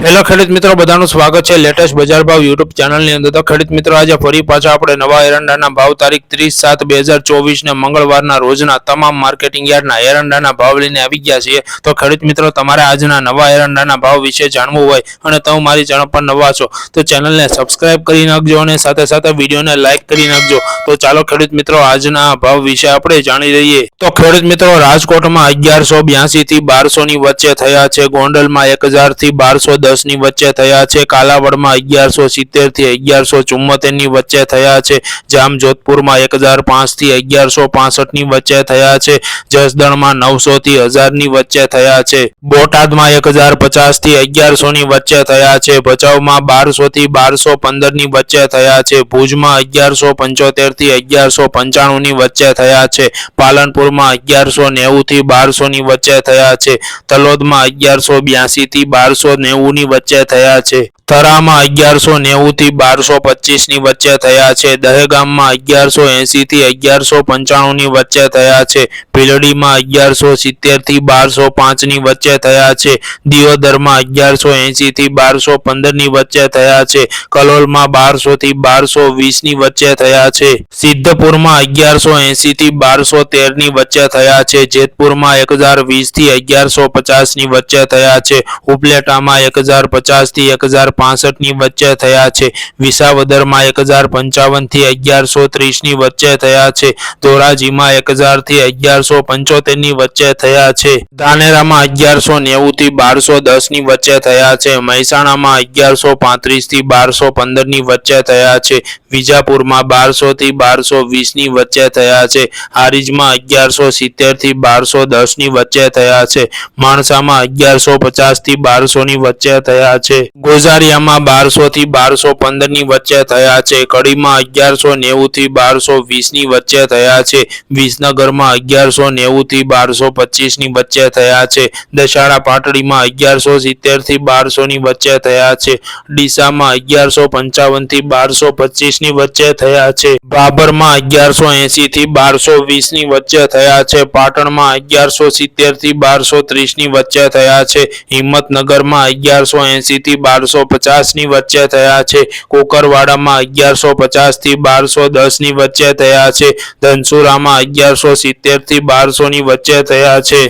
Hello ખેડૂત મિત્રો, બધાનું સ્વાગત છે લેટેસ્ટ બજાર ભાવ યુટ્યુબ ચેનલની અંદર. તો ખેડૂત મિત્રો, આજે ફરી પાછા આપણે નવા એરંડાના ભાવ તારીખ ત્રીસ સાત બે હજાર ચોવીસને મંગળવારના રોજના તમામ માર્કેટિંગ યાર્ડના એરંડાના ભાવ લઈને આવી ગયા છીએ. તો ખેડૂત મિત્રો, તમારે આજના નવા એરંડાના ભાવ વિશે જાણવું હોય અને તમે મારી ચેનલ પર નવા છો, તો ચેનલને સબસ્ક્રાઇબ કરી નાખજો અને સાથે સાથે વિડીયોને લાઇક કરી નાખજો. તો ચાલો ખેડૂત મિત્રો, આજના ભાવ વિશે આપણે જાણી લઈએ. તો ખેડૂત મિત્રો, રાજકોટમાં અગિયારસો બ્યાસીથી બારસોની વચ્ચે થયા છે. ગોંડલમાં એક હજારથી બારસો બારસો દસની વચ્ચે થયા છે. કાલાવડમાં અગિયારસો સિત્તેરથી અગિયારસો ચુમ્મોતેરની વચ્ચે થયા છે. જામજોધપુરમાં એક હજાર પાંચથી અગિયારસો પાસઠની વચ્ચે થયા છે. જસદણમાં નવસો થી હજારની વચ્ચે થયા છે. બોટાદમાં એક હજાર પચાસથી અગિયારસો ની વચ્ચે થયા છે. ભચાઉમાં બારસો થી બારસો પંદરની વચ્ચે થયા છે. ભુજમાં અગિયારસો પંચોતેરથી અગિયારસો પંચાણું ની વચ્ચે થયા છે. પાલનપુરમાં અગિયારસો નેવું થી બારસો ની વચ્ચે થયા છે. તલોદમાં અગિયારસો બ્યાસી થી બારસો નેવું વચ્ચે થયા છે. થરામાં અગિયારસો નેવું થી બારસો પચીસની વચ્ચે થયા છે. દહેગામમાં અગિયારસો એંસી થી અગિયારસો પંચાણું ની વચ્ચે થયા છે. ભીલડીમાં અગિયારસો સિત્તેરથી બારસો પાંચની વચ્ચે થયા છે. દિયોદરમાં અગિયારસો એંસી થી બારસો પંદરની વચ્ચે થયા છે. કલોલમાં બારસો થી બારસો વીસની વચ્ચે થયા છે. સિદ્ધપુરમાં અગિયારસો એંસી થી બારસો તેરની વચ્ચે થયા છે. જેતપુરમાં એક હજાર વીસથી અગિયારસો પચાસની વચ્ચે થયા છે. ઉપલેટામાં એક હજાર પચાસથી એક હજાર પાસઠની વચ્ચે થયા છે. વિસાવદરમાં એક હજાર પંચાવનથી અગિયારસો ત્રીસની વચ્ચે થયા છે. ધોરાજીમાં એક હજારથી અગિયારસો પંચોતેરની વચ્ચે થયા છે. ધાનેરામાં અગિયારસો નેવું થી બારસો દસની વચ્ચે થયા છે. મહેસાણામાં અગિયારસો પાંત્રીસથી બારસો પંદરની વચ્ચે થયા છે. વિજાપુરમાં બારસો થી બારસો વીસની વચ્ચે થયા છે. હારીજમાં અગિયારસો સિત્તેરથી બારસો દસની વચ્ચે થયા છે. માણસામાં અગિયારસો પચાસથી બારસો ની વચ્ચે થયા છે. ગોઝારિયામાં બારસો થી બારસો પંદરની વચ્ચે થયા છે. કડીમાં અગિયારસો નેવું થી બારસો વીસની વચ્ચે થયા છે. વિસનગરમાં અગિયારસો નેવું થી બારસો પચીસની વચ્ચે થયા છે. દશાળા પાટડીમાં અગિયારસો સિત્તેરથી બારસો ની વચ્ચે થયા છે. ડીસામાં અગિયારસો પંચાવનથી બારસો પચીસની વચ્ચે થયા છે. બાબરમાં અગિયારસો એંસી થી બારસો વીસની વચ્ચે થયા છે. પાટણમાં અગિયારસો સિત્તેરથી બારસો ત્રીસની વચ્ચે થયા છે. હિંમતનગરમાં અગિયારસો એંસી થી બારસો પચાસની વચ્ચે થયા છે. કોકરવાડામાં અગિયારસો પચાસથી બારસો દસની વચ્ચે થયા છે. ધનસુરામાં અગિયારસો સિત્તેરથી બારસો વચ્ચે થયા છે.